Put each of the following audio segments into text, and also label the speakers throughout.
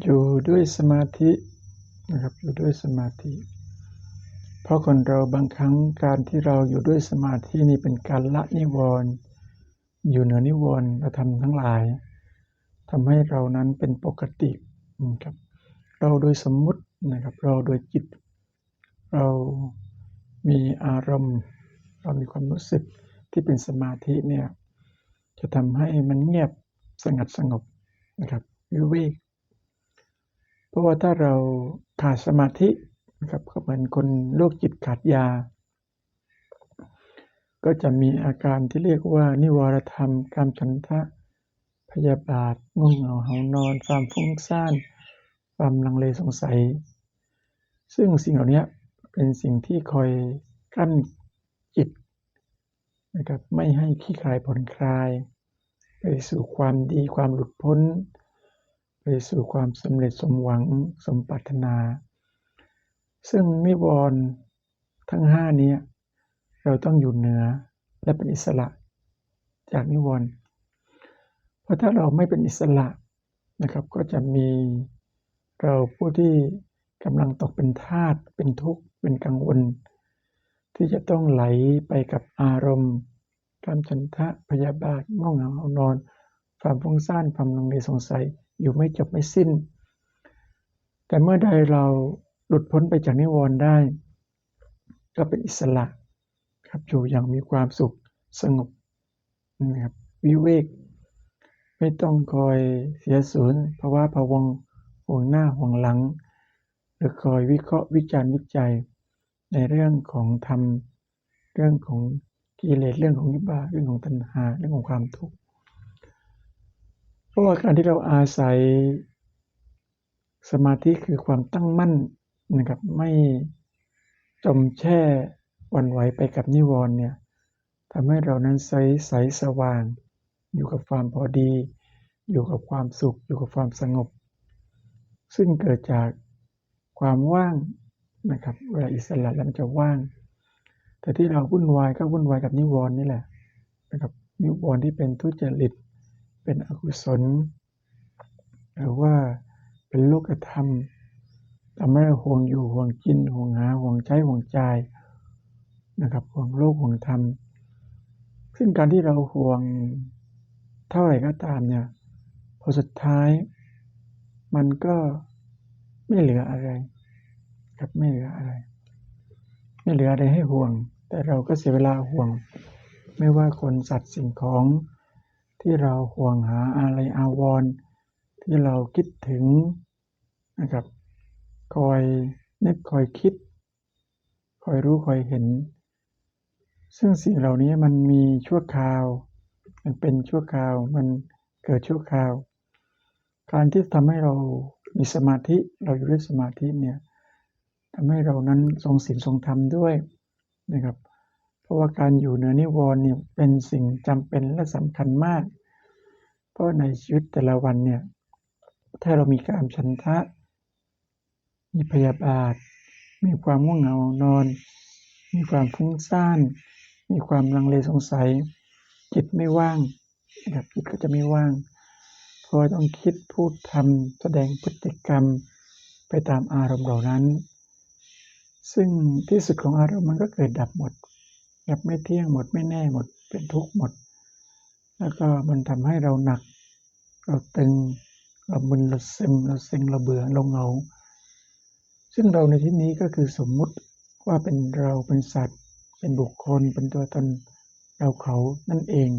Speaker 1: อยู่ด้วยสมาธินะครับอยู่ด้วยสมาธิ เพราะคนเราบางครั้งการที่เราอยู่ด้วยสมาธินี่เป็นการละนิวรณ์อยู่เหนือนิวรณ์เราทำทั้งหลายทำให้เรานั้นเป็นปกตินะครับเราโดยสมมุตินะครับเราโดยจิต เรามีอารมณ์ เรามีความรู้สึกที่เป็นสมาธิเนี่ยจะทำให้มันเงียบสงัดสงบนะครับวิเวก เพราะว่าถ้าเราขาดสมาธินะครับก็เหมือนคนโรคจิตขาดยา ก็จะมีอาการที่เรียกว่า นิวรธรรมกามฉันทะ พยาบาทง่วงเหงาหานอน ความฟุ้งซ่าน ความลังเลสงสัย ซึ่งสิ่งเหล่านี้เป็นสิ่งที่คอยกั้นจิตนะครับไม่ให้ขี้คลายผ่อนคลาย ไปสู่ความดีความหลุดพ้น ไปสู่ความสำเร็จสมหวังสมปรารถนา ซึ่งนิวรณ์ทั้งห้านี้เราต้องอยู่เหนือและเป็นอิสระจากนิวรณ์เพราะถ้าเราไม่เป็นอิสระนะครับก็จะมีเราผู้ที่กำลังตกเป็นทาสเป็นทุกข์เป็นกังวล ที่จะต้องไหลไปกับอารมณ์ความฉันทะพยาบาทง่วงเหงาเอานอน ความฟุ้งซ่านความลังเลสงสัย อยู่ไม่จบไม่สิ้น แต่เมื่อใดเราหลุดพ้นไปจากนิวรณ์ได้ ก็เป็นอิสระครับอยู่อย่างมีความสุขสงบนะครับวิเวก ไม่ต้องคอยเสียสูญภาวะพะวงห่วงหน้าห่วงหลัง หรือคอยวิเคราะห์วิจารณ์วิจัย ในเรื่องของธรรม เรื่องของกิเลสเรื่องของวิบากเรื่องของตัณหาเรื่องของความทุกข์ เพราะว่าการที่เราอาศัยสมาธิคือความตั้งมั่นนะครับไม่จมแช่วันไหวไปกับนิวรณ์เนี่ยทำให้เรานั้นใสใสสว่าง อยู่กับความพอดี อยู่กับความสุข อยู่กับความสงบ ซึ่งเกิดจากความว่างนะครับเวลาอิสระแล้วมันจะว่าง แต่ที่เราวุ่นวายก็วุ่นวายกับนิวรณ์นี่แหละนะครับนิวรณ์ที่เป็นทุจริต เป็นอกุศล หรือว่าเป็นโลกธรรมทำให้ห่วงอยู่ห่วงกินห่วงหาห่วงใช้ห่วงใจนะครับห่วงโลกห่วงธรรม ซึ่งการที่เราห่วงเท่าไหร่ก็ตามเนี่ยพอสุดท้าย มันก็ไม่เหลืออะไรครับไม่เหลืออะไร ไม่เหลืออะไรให้ห่วง แต่เราก็เสียเวลาห่วง ไม่ว่าคนสัตว์สิ่งของ ที่เราห่วงหาอะไรอาวรณ์ที่เราคิดถึงนะครับ คอยนึกคอยคิด คอยรู้คอยเห็น ซึ่งสิ่งเหล่านี้มันมีชั่วคราว มันเป็นชั่วคราว มันเกิดชั่วคราว การที่ทำให้เรามีสมาธิ เราอยู่ด้วยสมาธิเนี่ยทำให้เรานั้นทรงศีลทรงธรรมด้วยนะครับ ราะว่าการอยู่เหนือนิวรณ์เนี่ยเป็นสิ่งจำเป็นและสำคัญมาก เพราะในชีวิตแต่ละวันเนี่ยถ้าเรามีการฉันทะ มีพยาบาท มีความง่วงเหงานอน มีความฟุ้งซ่าน มีความลังเลสงสัย จิตไม่ว่างนะครับจิตก็จะไม่ว่าง เพราะต้องคิดพูดทำแสดงพฤติกรรมไปตามอารมณ์เหล่านั้น ซึ่งที่สุดของอารมณ์มันก็เกิดดับหมด ดับไม่เที่ยงหมดไม่แน่หมดเป็นทุกข์หมด แล้วก็มันทำให้เราหนัก เราตึงเรามึนเราซึมเราเซ็งเราเบื่อเราเหงา ซึ่งเราในที่นี้ก็คือสมมุติว่าเป็นเราเป็นสัตว์ เป็นบุคคล เป็นตัวตนเราเขานั่นเอง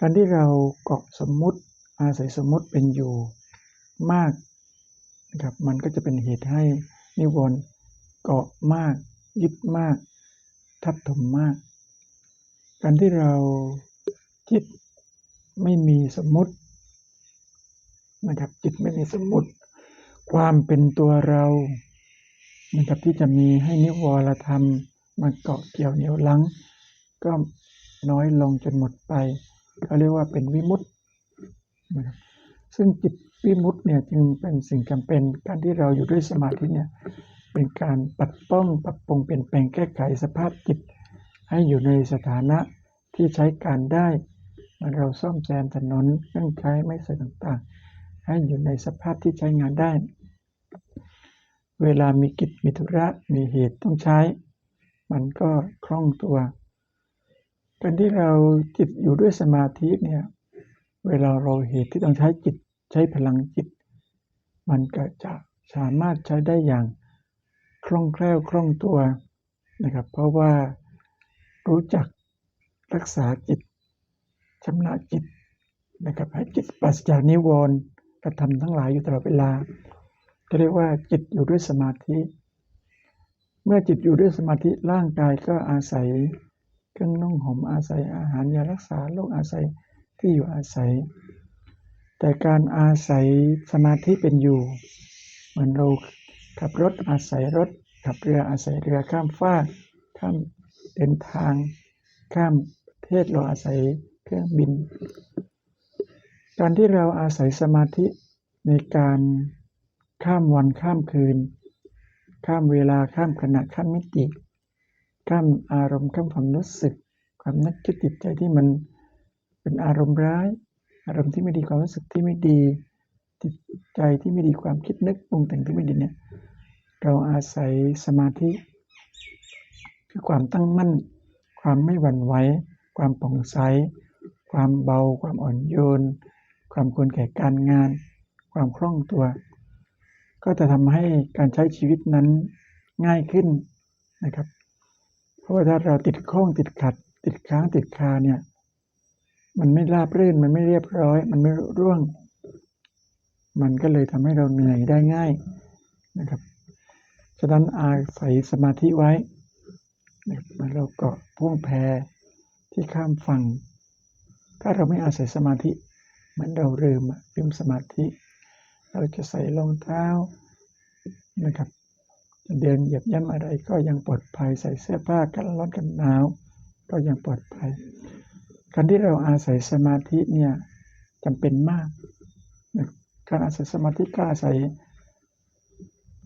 Speaker 1: การที่เราเกาะสมมุติอาศัยสมมุติเป็นอยู่มากนะครับมันก็จะเป็นเหตุให้นิวรณ์เกาะมากยึดมาก ทับถมมาก การที่เราจิตไม่มีสมมตินะครับจิตไม่มีสมมติ ความเป็นตัวเรานะครับที่จะมีให้นิวรธรรมมาเกาะเกี่ยวเหนียวลัง ก็น้อยลงจนหมดไปเขาเรียกว่าเป็นวิมุตต์นะครับซึ่งจิตวิมุตต์เนี่ยจึงเป็นสิ่งจำเป็นการที่เราอยู่ด้วยสมาธิเนี่ย เป็นการปัดป้องปรับปรุงเปลี่ยนแปลงแก้ไขสภาพจิต ให้อยู่ในสถานะที่ใช้การได้เราซ่อมแซมถนนเครื่องใช้ไม่ใส่ต่างๆ ให้อยู่ในสภาพที่ใช้งานได้ เวลามีกิจมีธุระมีเหตุต้องใช้ มันก็คล่องตัวการที่เราจิตอยู่ด้วยสมาธิเนี่ยเวลาเราเหตุที่ต้องใช้จิตใช้พลังจิต มันก็จะสามารถใช้ได้อย่าง คล่องแคล่วคล่องตัวนะครับ เพราะว่ารู้จักรักษาจิตชำระจิตนะครับให้จิตปราศจากนิวรณ์กระทำทั้งหลายอยู่ตลอดเวลาก็เรียกว่าจิตอยู่ด้วยสมาธิ เมื่อจิตอยู่ด้วยสมาธิร่างกายก็อาศัยเครื่องนุ่งห่มอาศัยอาหารยารักษาโรคอาศัยที่อยู่อาศัย แต่การอาศัยสมาธิเป็นอยู่ เหมือนเรา ขับรถอาศัยรถ ขับเรืออาศัยเรือข้ามฟากข้ามเดินทาง ข้ามประเทศเราอาศัยเครื่องบิน การที่เราอาศัยสมาธิในการข้ามวันข้ามคืน ข้ามเวลาข้ามขณะข้ามมิติ ข้ามอารมณ์ข้ามความรู้สึก ความนึกคิดจิตใจที่มันเป็นอารมณ์ร้าย อารมณ์ที่ไม่ดีความรู้สึกที่ไม่ดีจิตใจที่ไม่ดีความคิดนึกปรุงแต่งที่ไม่ดีเนี่ย เราอาศัยสมาธิ คือความตั้งมั่น ความไม่หวั่นไหวความผ่องใส ความเบา ความอ่อนโยน ความควรแก่การงาน ความคล่องตัว ก็จะทำให้การใช้ชีวิตนั้นง่ายขึ้นนะครับ เพราะว่าถ้าเราติดข้องติดขัด ติดค้างติดคาเนี่ยมันไม่ราบรื่นมันไม่เรียบร้อย มันไม่ร่วง มันก็เลยทำให้เราเหนื่อยได้ง่ายนะครับ ฉะนั้นอาศัยสมาธิไว้นะครับเราเกาะพ่วงแพที่ข้ามฝั่ง ถ้าเราไม่อาศัยสมาธิเหมือนเราลืมลืมสมาธิ เราจะใส่รองเท้านะครับจะเดินเหยียบย่ำอะไรก็ยังปลอดภัยใส่เสื้อผ้ากันร้อนกันหนาว ก็ยังปลอดภัย การที่เราอาศัยสมาธิเนี่ยจำเป็นมากการอาศัยสมาธิก็อาศัย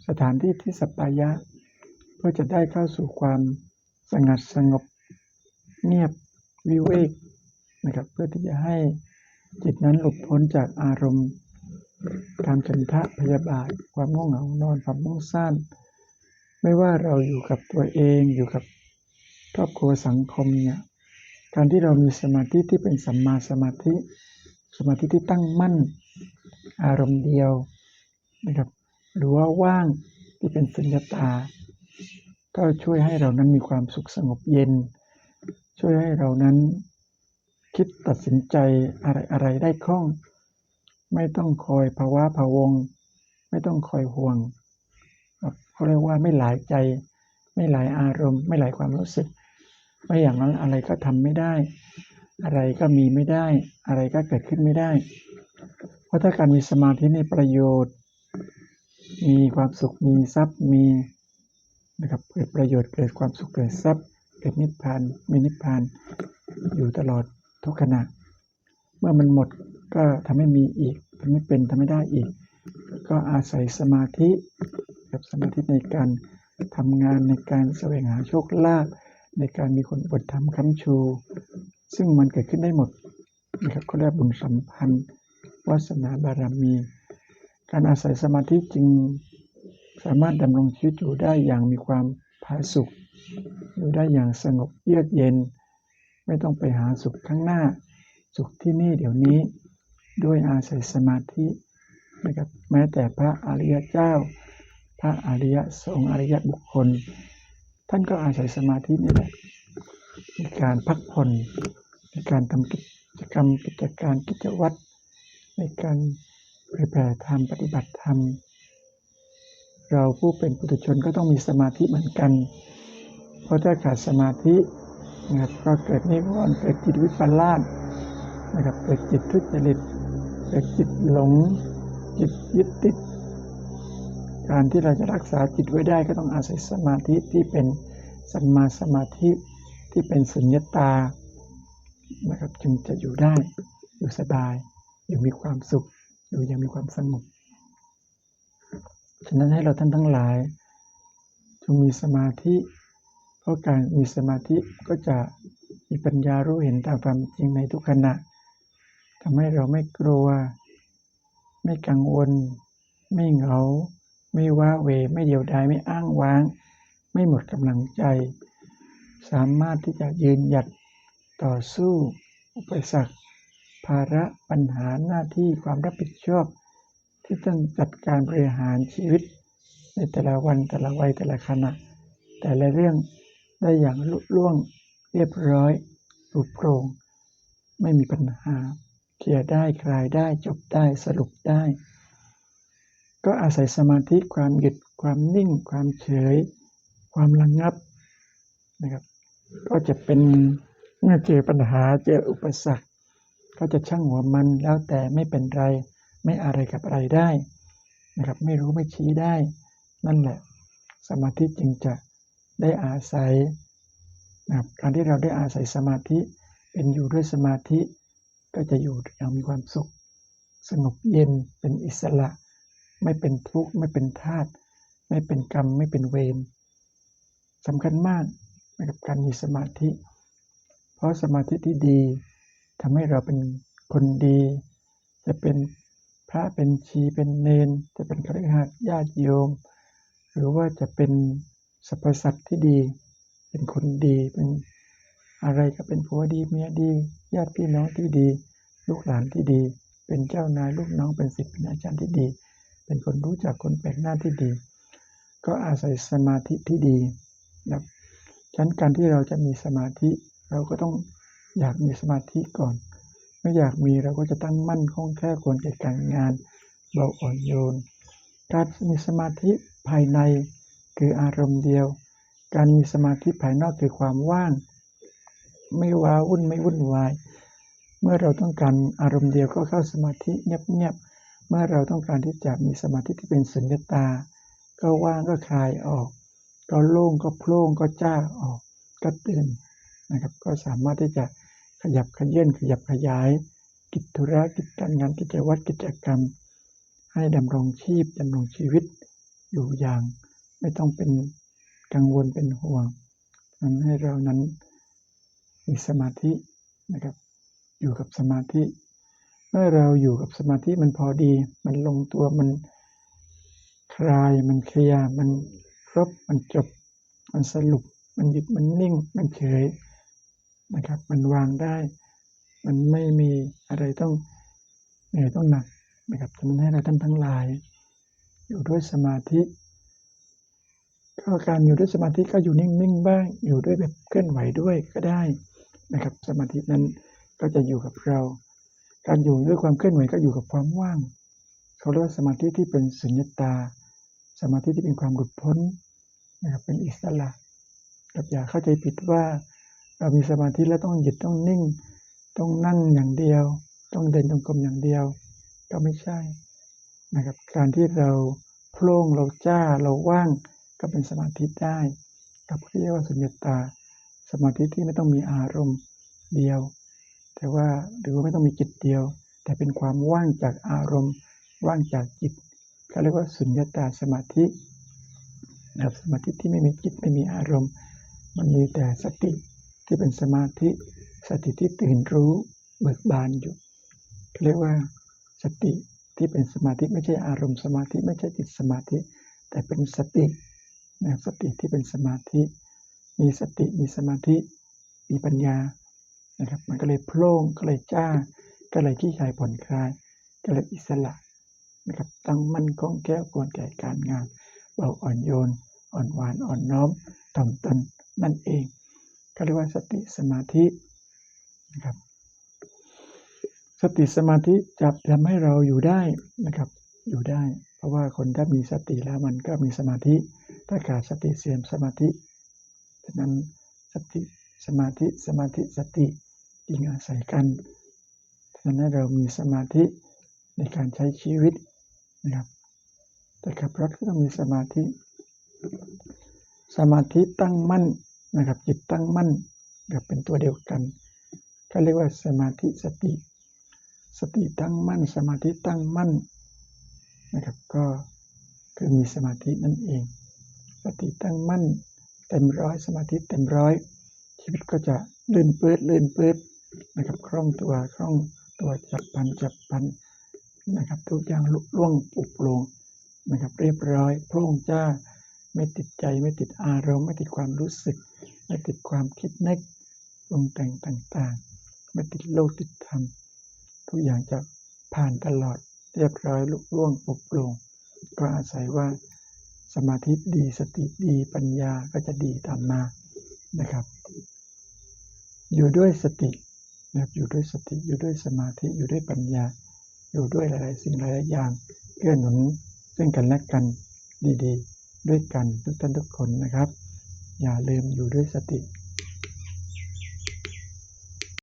Speaker 1: สถานที่ที่สปายะ เพื่อจะได้เข้าสู่ความสงัดสงบ เงียบวิเวกนะครับ เพื่อที่จะให้จิตนั้นหลุดพ้นจากอารมณ์การฉันทะพยาบาท ความง่วงเหงานอนความมุ่งสั้นไม่ว่าเราอยู่กับตัวเองอยู่กับครอบครัวสังคมเนี่ยการที่เรามีสมาธิที่เป็นสัมมาสมาธิ สมาธิที่ตั้งมั่น อารมณ์เดียวนะครับ หรือว่าว่างที่เป็นสุญญาตา ก็ช่วยให้เรานั้นมีความสุขสงบเย็น ช่วยให้เรานั้นคิดตัดสินใจอะไรอะไรได้คล่อง ไม่ต้องคอยภาวะพะวง ไม่ต้องคอยห่วงเขาเรียกว่าไม่หลายใจ ไม่หลายอารมณ์ ไม่หลายความรู้สึกไม่อย่างนั้นอะไรก็ทำไม่ได้ อะไรก็มีไม่ได้ อะไรก็เกิดขึ้นไม่ได้ เพราะถ้าการมีสมาธิในประโยชน์ มีความสุขมีทรัพย์มีนะครับเกิดประโยชน์เกิดความสุขเกิดทรัพย์เกิดนิพพานมีนิพพานอยู่ตลอดทุกขณะ เมื่อมันหมดก็ทำให้มีอีกทำให้เป็นทำไม่ได้อีก ก็อาศัยสมาธิกับสมาธิในการทำงานในการแสวงหาโชคลาภในการมีคนบทธรรมคำชู ซึ่งมันเกิดขึ้นได้หมดนะครับเขาเรียกบุญสัมพันธ์วาสนาบารมี การอาศัยสมาธิจึงสามารถดำรงชีวิตอยู่ได้อย่างมีความผาสุกอยู่ได้อย่างสงบเยือกเย็น ไม่ต้องไปหาสุขข้างหน้า สุขที่นี่เดี๋ยวนี้ ด้วยอาศัยสมาธินะครับแม้แต่พระอริยเจ้า พระอริยสงฆ์อริยบุคคล ท่านก็อาศัยสมาธินี่แหละในการพักผ่อนในการทำกิจกรรมกิจการกิจวัตรในการ เผยแผ่ธรรมปฏิบัติธรรม เราผู้เป็นปุถุชนก็ต้องมีสมาธิเหมือนกัน เพราะถ้าขาดสมาธินะครับก็เกิดนิวรณ์เกิดจิตวิปลาสนะครับเกิดจิตทุจริตเกิดจิตหลง จิตยึดติด การที่เราจะรักษาจิตไว้ได้ก็ต้องอาศัยสมาธิที่เป็นสัมมาสมาธิที่เป็นสุญญตานะครับจึงจะอยู่ได้อยู่สบาย อยู่มีความสุข อยู่ยังมีความสงบฉะนั้นให้เราท่านทั้งหลายจงมีสมาธิ เพราะการมีสมาธิก็จะมีปัญญารู้เห็นตามความจริงในทุกขณะทำให้เราไม่กลัว ไม่กังวล ไม่เหงา ไม่ว้าเว ไม่เดียวดาย ไม่อ้างว้าง ไม่หมดกำลังใจ สามารถที่จะยืนหยัดต่อสู้อุปสรรค ภาระปัญหาหน้าที่ความรับผิดชอบ ที่ต้องจัดการบริหารชีวิต ในแต่ละวันแต่ละวัยแต่ละขณะ แต่ละเรื่องได้อย่างลุล่วงเรียบร้อยปลอดโปร่งไม่มีปัญหาเคลียร์ได้คลายได้จบได้สรุปได้ ก็อาศัยสมาธิความหยุดความนิ่ง ความเฉย ความระงับนะครับ ก็จะเป็นเมื่อเจอปัญหาเจออุปสรรค ก็จะช่างหัวมันแล้วแต่ไม่เป็นไร ไม่อะไรกับอะไรได้นะครับไม่รู้ไม่ชี้ได้ นั่นแหละ สมาธิจึงจะได้อาศัยนะครับการที่เราได้อาศัยสมาธิเป็นอยู่ด้วยสมาธิก็จะอยู่อย่างมีความสุข สงบเย็นเป็นอิสระ ไม่เป็นทุกข์ไม่เป็นทาสไม่เป็นกรรมไม่เป็นเวรสำคัญมากนะครับการมีสมาธิ เพราะสมาธิที่ดี ทำให้เราเป็นคนดี จะเป็นพระเป็นชีเป็นเนน จะเป็นคฤหัสถ์ญาติโยม หรือว่าจะเป็นสรรพสัตว์ที่ดี เป็นคนดีเป็นอะไรก็เป็นผัวดีเมียดี ญาติพี่น้องที่ดี ลูกหลานที่ดี เป็นเจ้านายลูกน้องเป็นศิษย์เป็นอาจารย์ที่ดี เป็นคนรู้จักคนแปลกหน้าที่ดี ก็อาศัยสมาธิที่ดีนะครับฉะนั้นการที่เราจะมีสมาธิเราก็ต้อง อยากมีสมาธิก่อน ไม่อยากมีเราก็จะตั้งมั่นคงแค่ควรแก่การงานเบาอ่อนโยน การมีสมาธิภายในคืออารมณ์เดียว การมีสมาธิภายนอกคือความว่าง ไม่ว้าวุ่นไม่วุ่นวาย เมื่อเราต้องการอารมณ์เดียวก็เข้าสมาธิเงียบๆ เมื่อเราต้องการที่จะมีสมาธิที่เป็นสุญญตา ก็ว่างก็คลายออก ก็โล่งก็โพล่งก็จ้าออก ก็ตื่นนะครับ ก็สามารถที่จะ ขยับขยื่นขยับขยาย กิจธุระกิจการงานกิจวัตรกิจกรรม ให้ดำรงชีพดำรงชีวิตอยู่อย่าง ไม่ต้องเป็นกังวลเป็นห่วงทำให้เรานั้นมีสมาธินะครับ อยู่กับสมาธิ เมื่อเราอยู่กับสมาธิมันพอดี มันลงตัวมันคลายมันเคลียร์มันครบมันจบ มันสรุป มันหยุดมันนิ่ง มันเฉย นะครับ มันวางได้ มันไม่มีอะไรต้องเหนื่อยต้องหนักนะครับทำให้เราท่านทั้งหลาย อยู่ด้วยสมาธิก็การอยู่ด้วยสมาธิก็อยู่นิ่งๆบ้าง อยู่ด้วยแบบเคลื่อนไหวด้วยก็ได้นะครับ สมาธินั้นก็จะอยู่กับเรา การอยู่ด้วยความเคลื่อนไหวก็อยู่กับความว่าง เขาเรียกว่าสมาธิที่เป็นสุญญตา สมาธิที่เป็นความหลุดพ้นนะครับเป็นอิสระกับอย่าเข้าใจผิดว่า เรามีสมาธิแล้วต้องหยุดต้องนิ่ง ต้องนั่งอย่างเดียว ต้องเดินจงกรมอย่างเดียว ก็ไม่ใช่นะครับ การที่เราโพล่งเราจ้าเราว่างก็เป็นสมาธิได้ กับเรียกว่าสุญญตา สมาธิที่ไม่ต้องมีอารมณ์เดียว แต่ว่าหรือว่าไม่ต้องมีจิตเดียว แต่เป็นความว่างจากอารมณ์ ว่างจากจิตเขาเรียกว่าสุญญตาสมาธินะครับสมาธิที่ไม่มีจิตไม่มีอารมณ์ มันมีแต่สติ ที่เป็นสมาธิสติที่ตื่นรู้เบิกบานอยู่เรียกว่าสติที่เป็นสมาธิไม่ใช่อารมณ์สมาธิไม่ใช่จิตสมาธิ แต่เป็นสตินะครับสติที่เป็นสมาธิ มีสติมีสมาธิมีปัญญานะครับมันก็เลยโพล่งก็เลยจ้า ก็เลยขี้คลายผ่อนคลาย ก็เลยอิสระนะครับตั้งมั่นคงแก้วควรแก่การงานเบาอ่อนโยน อ่อนหวานอ่อนน้อมถ่อมตนนั่นเอง ก็เรียกว่าสติสมาธินะครับ สติสมาธิจะทำให้เราอยู่ได้นะครับ อยู่ได้ เพราะว่าคนถ้ามีสติแล้วมันก็มีสมาธิ ถ้าขาดสติเสื่อมสมาธิฉะนั้นสติสมาธิสมาธิสติจึงอาศัยกันฉะนั้นเรามีสมาธิในการใช้ชีวิตนะครับแต่ขับรถก็ต้องมีสมาธิ สมาธิตั้งมั่น นะครับจิตตั้งมั่นกับเป็นตัวเดียวกันก็เรียกว่าสมาธิสติ สติตั้งมั่น สมาธิตั้งมั่นนะครับก็คือมีสมาธินั่นเอง สติตั้งมั่น เต็มร้อยสมาธิเต็มร้อยชีวิตก็จะลื่นเปิดลื่นเปิดนะครับคล่องตัวคล่องตัวจับพันจับพันนะครับทุกอย่างลุล่วงปลุกโปร่งนะครับเรียบร้อยโปร่งจ้า ไม่ติดใจไม่ติดอารมณ์ ไม่ติดความรู้สึก ไม่ติดความคิดนึกปรุงแต่งต่างๆ ไม่ติดโลกติดธรรม ทุกอย่างจะผ่านตลอดเรียบร้อยลุล่วงปลุกโปร่งก็อาศัยว่าสมาธิดีสติดีปัญญาก็จะดีตามมานะครับ อยู่ด้วยสตินะครับอยู่ด้วยสติอยู่ด้วยสมาธิอยู่ด้วยปัญญา อยู่ด้วยหลาย ๆ สิ่งหลายๆอย่างเกื้อหนุนซึ่งกันและกันดี ๆ ด้วยกันทุกท่านทุกคนนะครับ อย่าลืมอยู่ด้วยสติ